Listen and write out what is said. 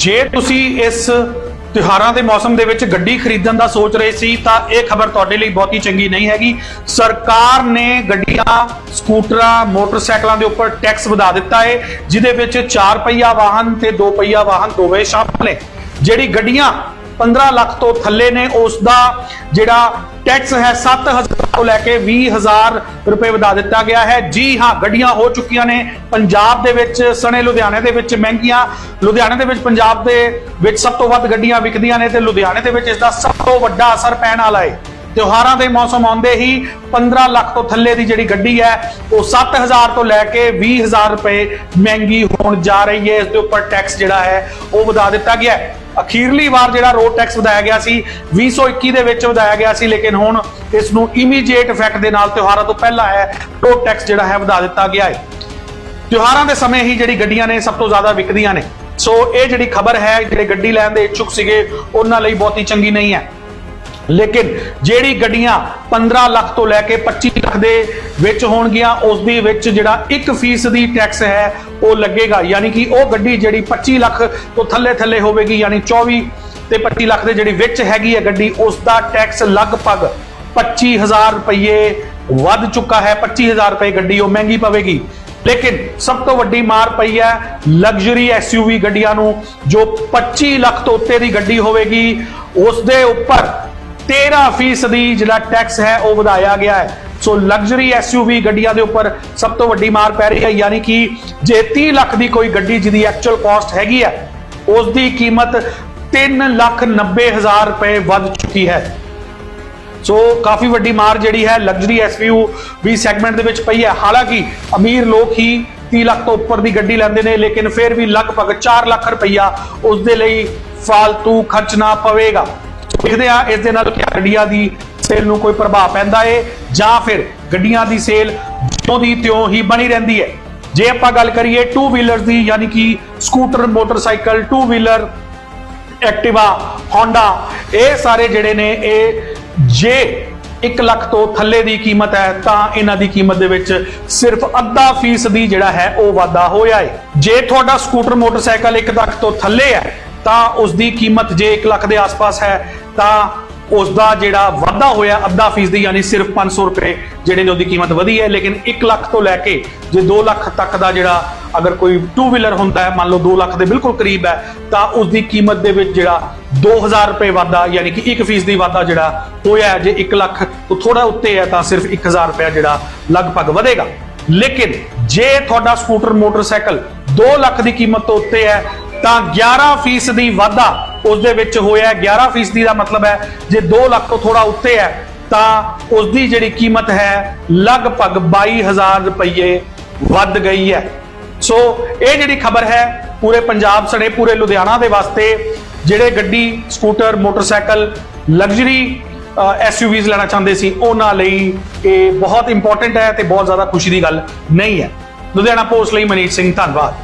ਜੇ ਤੁਸੀਂ ਇਸ ਤਿਉਹਾਰਾਂ ਦੇ ਮੌਸਮ ਦੇ ਵਿੱਚ ਗੱਡੀ ਖਰੀਦਣ ਦਾ ਸੋਚ ਰਹੇ ਸੀ, ਤਾਂ ਇਹ ਖਬਰ ਤੁਹਾਡੇ ਲਈ ਬਹੁਤੀ ਚੰਗੀ ਨਹੀਂ ਹੈਗੀ। ਸਰਕਾਰ ਨੇ ਗੱਡੀਆਂ, ਸਕੂਟਰਾਂ, ਮੋਟਰਸਾਈਕਲਾਂ ਦੇ ਉੱਪਰ ਟੈਕਸ ਵਧਾ ਦਿੱਤਾ ਹੈ ਜਿਹਦੇ ਵਿੱਚ 4 ਪਹੀਆ ਵਾਹਨ ਤੇ 2 ਪਹੀਆ ਵਾਹਨ ਦੋਵੇਂ ਸ਼ਾਮਲ ਨੇ। ਜਿਹੜੀ ਗੱਡੀਆਂ 15 ਲੱਖ ਤੋਂ ਥੱਲੇ ਨੇ ਉਸ ਦਾ ਜਿਹੜਾ ਟੈਕਸ ਹੈ 7000 ਤੋਂ ਲੈ ਕੇ 20000 ਰੁਪਏ ਵਧਾ ਦਿੱਤਾ ਗਿਆ ਹੈ। ਜੀ ਹਾਂ, ਗੱਡੀਆਂ ਹੋ ਚੁੱਕੀਆਂ ਨੇ ਪੰਜਾਬ ਦੇ ਵਿੱਚ, ਸਣੇ ਲੁਧਿਆਣੇ ਦੇ ਵਿੱਚ ਮਹਿੰਗੀਆਂ। ਲੁਧਿਆਣੇ ਦੇ ਵਿੱਚ ਪੰਜਾਬ ਦੇ ਵਿੱਚ ਸਭ ਤੋਂ ਵੱਧ ਗੱਡੀਆਂ ਵਿਕਦੀਆਂ ਨੇ ਤੇ ਲੁਧਿਆਣੇ ਦੇ ਵਿੱਚ ਇਸ ਦਾ ਸਭ ਤੋਂ ਵੱਡਾ ਅਸਰ ਪੈਣ ਵਾਲਾ ਹੈ। ਤਿਉਹਾਰਾਂ ਦੇ ਮੌਸਮ ਆਉਂਦੇ ਹੀ 15 ਲੱਖ ਤੋਂ ਥੱਲੇ ਦੀ ਜਿਹੜੀ ਗੱਡੀ ਹੈ, ਉਹ 7000 ਤੋਂ ਲੈ ਕੇ 20000 ਰੁਪਏ ਮਹਿੰਗੀ ਹੋਣ ਜਾ ਰਹੀ ਹੈ। ਇਸ ਦੇ ਉੱਪਰ ਟੈਕਸ ਜਿਹੜਾ ਹੈ, ਉਹ ਵਧਾ ਦਿੱਤਾ ਗਿਆ ਹੈ। ਅਖੀਰਲੀ ਵਾਰ ਜਿਹੜਾ ਰੋਡ ਟੈਕਸ ਵਧਾਇਆ ਗਿਆ ਸੀ 2021 ਦੇ ਵਿੱਚ ਵਧਾਇਆ ਗਿਆ ਸੀ, ਲੇਕਿਨ ਹੁਣ ਇਸ ਨੂੰ ਇਮੀਡੀਏਟ ਇਫੈਕਟ ਦੇ ਨਾਲ ਤਿਉਹਾਰਾਂ ਤੋਂ ਪਹਿਲਾਂ ਹੈ ਰੋਡ ਟੈਕਸ ਜਿਹੜਾ ਹੈ, ਵਧਾ ਦਿੱਤਾ ਗਿਆ ਹੈ। ਤਿਉਹਾਰਾਂ ਦੇ ਸਮੇਂ ਹੀ ਜਿਹੜੀ ਗੱਡੀਆਂ ਨੇ ਸਭ ਤੋਂ ਜ਼ਿਆਦਾ ਵਿਕਦੀਆਂ ਨੇ। ਸੋ ਇਹ ਜਿਹੜੀ ਖਬਰ ਹੈ, ਜਿਹੜੇ ਗੱਡੀ ਲੈਣ ਦੇ ਇੱਛੁਕ ਸੀਗੇ, ਉਹਨਾਂ ਲਈ ਬਹੁਤੀ ਚੰਗੀ ਨਹੀਂ ਹੈ। ਲੇਕਿਨ ਜਿਹੜੀ ਗੱਡੀਆਂ 15 ਲੱਖ ਤੋਂ ਲੈ ਕੇ 25 ਲੱਖ ਦੇ ਵਿੱਚ ਹੋਣਗੀਆਂ, ਉਸ ਦੇ ਵਿੱਚ ਜਿਹੜਾ 1% ਦੀ ਟੈਕਸ ਹੈ, ਉਹ ਲੱਗੇਗਾ। ਯਾਨੀ ਕਿ ਉਹ ਗੱਡੀ ਜਿਹੜੀ 25 ਲੱਖ ਤੋਂ ਥੱਲੇ ਥੱਲੇ ਹੋਵੇਗੀ, ਯਾਨੀ 24 ਤੇ 25 ਲੱਖ ਦੇ ਜਿਹੜੀ ਵਿੱਚ ਹੈਗੀ ਹੈ ਗੱਡੀ, ਉਸ ਦਾ ਟੈਕਸ ਲਗਭਗ 25000 ਰੁਪਏ ਵੱਧ ਚੁੱਕਾ ਹੈ। 25000 ਰੁਪਏ ਗੱਡੀ ਉਹ ਮਹਿੰਗੀ ਪਵੇਗੀ। ਲੇਕਿਨ ਸਭ ਤੋਂ ਵੱਡੀ ਮਾਰ ਪਈ ਹੈ ਲਗਜ਼ਰੀ ਐਸਯੂਵੀ ਗੱਡੀਆਂ ਨੂੰ, ਜੋ 25 ਲੱਖ ਤੋਂ ਉੱਤੇ ਦੀ ਗੱਡੀ ਹੋਵੇਗੀ, ਉਸ ਦੇ ਉੱਪਰ 13% ਜਿਹੜਾ ਟੈਕਸ ਹੈ ਉਹ ਵਧਾਇਆ ਗਿਆ ਹੈ। ਸੋ ਲਗਜ਼ਰੀ ਐਸਯੂਵੀ ਗੱਡੀਆਂ ਦੇ ਉੱਪਰ ਸਭ ਤੋਂ ਵੱਡੀ ਮਾਰ ਪੈ ਰਹੀ ਹੈ। ਯਾਨੀ ਕਿ ਜੇ 30 ਲੱਖ ਦੀ ਕੋਈ ਗੱਡੀ ਜਿਹਦੀ ਐਕਚੁਅਲ ਕਾਸਟ ਹੈਗੀ ਹੈ ਉਸ ਦੀ ਕੀਮਤ 3 ਲੱਖ 90 ਹਜ਼ਾਰ ਰੁਪਏ ਵੱਧ ਚੁੱਕੀ ਹੈ। ਸੋ ਕਾਫੀ ਵੱਡੀ ਮਾਰ ਜਿਹੜੀ ਹੈ ਲਗਜ਼ਰੀ ਐਸਯੂ ਵੀ ਸੈਗਮੈਂਟ ਦੇ ਵਿੱਚ ਪਈ ਹੈ। ਹਾਲਾਂਕਿ ਅਮੀਰ ਲੋਕ ਹੀ 30 ਲੱਖ ਤੋਂ ਉੱਪਰ ਦੀ ਗੱਡੀ ਲੈਂਦੇ ਨੇ, ਲੇਕਿਨ ਫਿਰ ਵੀ ਲਗਭਗ 4 ਲੱਖ ਰੁਪਈਆ ਉਸ ਦੇ ਲਈ ਫालतू ਖਰਚਣਾ ਪਵੇਗਾ। ਦੇਖਦੇ ਆ, ਇਸ ਦੇ ਨਾਲ ਗੱਡੀਆਂ ਦੀ ਸੇਲ ਨੂੰ ਕੋਈ ਪ੍ਰਭਾਵ ਪੈਂਦਾ ਏ, ਜਾਂ ਫਿਰ ਗੱਡੀਆਂ ਦੀ ਸੇਲ ਜਿਉਂ ਦੀ ਤਿਉਂ ਹੀ ਬਣੀ ਰਹਿੰਦੀ ਹੈ ਜੇ ਆਪਾਂ ਗੱਲ ਕਰੀਏ 2 ਵੀਲਰਸ ਦੀ, ਯਾਨੀ ਕਿ scooter motorcycle 2 wheeler Activa Honda ਇਹ ਸਾਰੇ ਜਿਹੜੇ ਨੇ, ਇਹ ਜੇ 1 ਲੱਖ ਤੋਂ ਥੱਲੇ ਦੀ ਕੀਮਤ ਹੈ, ਤਾਂ ਇਹਨਾਂ ਦੀ ਕੀਮਤ ਦੇ ਵਿੱਚ ਸਿਰਫ ਅੱਧਾ ਫੀਸਦੀ ਜਿਹੜਾ ਹੈ, ਉਹ ਵਾਧਾ ਹੋਇਆ ਹੈ ਜੇ ਤੁਹਾਡਾ ਸਕੂਟਰ ਮੋਟਰਸਾਈਕਲ 1 ਲੱਖ ਤੋਂ ਥੱਲੇ ਹੈ, ਤਾਂ ਉਸ ਦੀ ਕੀਮਤ ਜੇ 1 ਲੱਖ ਦੇ ਆਸ-ਪਾਸ ਹੈ ਤਾਂ ਉਸ ਦਾ ਜਿਹੜਾ ਵਾਧਾ ਹੋਇਆ ਅੱਧਾ ਫੀਸਦੀ ਯਾਨੀ ਸਿਰਫ 500 ਰੁਪਏ ਜਿਹੜੇ ਨੇ ਉਹਦੀ ਕੀਮਤ ਵਧੀ ਹੈ, ਲੇਕਿਨ 1 ਲੱਖ ਤੋਂ ਲੈ ਕੇ ਜੇ 2 ਲੱਖ ਤੱਕ ਦਾ ਜਿਹੜਾ ਅਗਰ ਕੋਈ 2 ਵੀਲਰ ਹੁੰਦਾ ਹੈ, ਮੰਨ ਲਓ 2 ਲੱਖ ਦੇ ਬਿਲਕੁਲ ਕਰੀਬ ਹੈ, ਤਾਂ ਉਸ ਦੀ ਕੀਮਤ ਦੇ ਵਿੱਚ ਜਿਹੜਾ 2000 ਰੁਪਏ ਵਾਧਾ ਯਾਨੀ ਕਿ 1 ਫੀਸਦੀ ਵਾਧਾ ਜਿਹੜਾ ਹੋਇਆ ਜੇ 1 ਲੱਖ ਤੋਂ ਥੋੜਾ ਉੱਤੇ ਹੈ, ਤਾਂ ਸਿਰਫ 1000 ਰੁਪਏ ਜਿਹੜਾ ਲਗਭਗ ਵਧੇਗਾ। ਲੇਕਿਨ ਜੇ ਤੁਹਾਡਾ ਸਕੂਟਰ, ਮੋਟਰਸਾਈਕਲ 2 ਲੱਖ ਦੀ ਕੀਮਤ ਤੋਂ ਉੱਤੇ ਹੈ, ਤਾਂ 11% ਦੀ ਵਾਧਾ ਉਸ ਦੇ ਵਿੱਚ ਹੋਇਆ ਹੈ। 11% ਦਾ ਮਤਲਬ ਹੈ, ਜੇ 2 ਲੱਖ ਤੋਂ ਥੋੜਾ ਉੱਤੇ ਹੈ, ਤਾਂ ਉਸ ਦੀ ਜਿਹੜੀ ਕੀਮਤ ਹੈ, ਲਗਭਗ 22000 ਰੁਪਏ ਵੱਧ ਗਈ ਹੈ। ਸੋ ਇਹ ਜਿਹੜੀ ਖਬਰ ਹੈ, ਪੂਰੇ ਪੰਜਾਬ ਸਣੇ, ਪੂਰੇ ਲੁਧਿਆਣਾ ਦੇ ਵਾਸਤੇ, ਜਿਹੜੇ ਗੱਡੀ, ਸਕੂਟਰ, ਮੋਟਰਸਾਈਕਲ, ਲਗਜ਼ਰੀ ਐਸਯੂਵੀਜ਼ ਲੈਣਾ ਚਾਹੁੰਦੇ ਸੀ, ਉਹਨਾਂ ਲਈ ਇਹ ਬਹੁਤ ਇੰਪੋਰਟੈਂਟ ਹੈ ਤੇ ਬਹੁਤ ਜ਼ਿਆਦਾ ਖੁਸ਼ੀ ਦੀ ਗੱਲ ਨਹੀਂ ਹੈ। ਲੁਧਿਆਣਾ ਪੋਸਟ ਲਈ ਮਨੀਸ਼ ਸਿੰਘ, ਧੰਨਵਾਦ।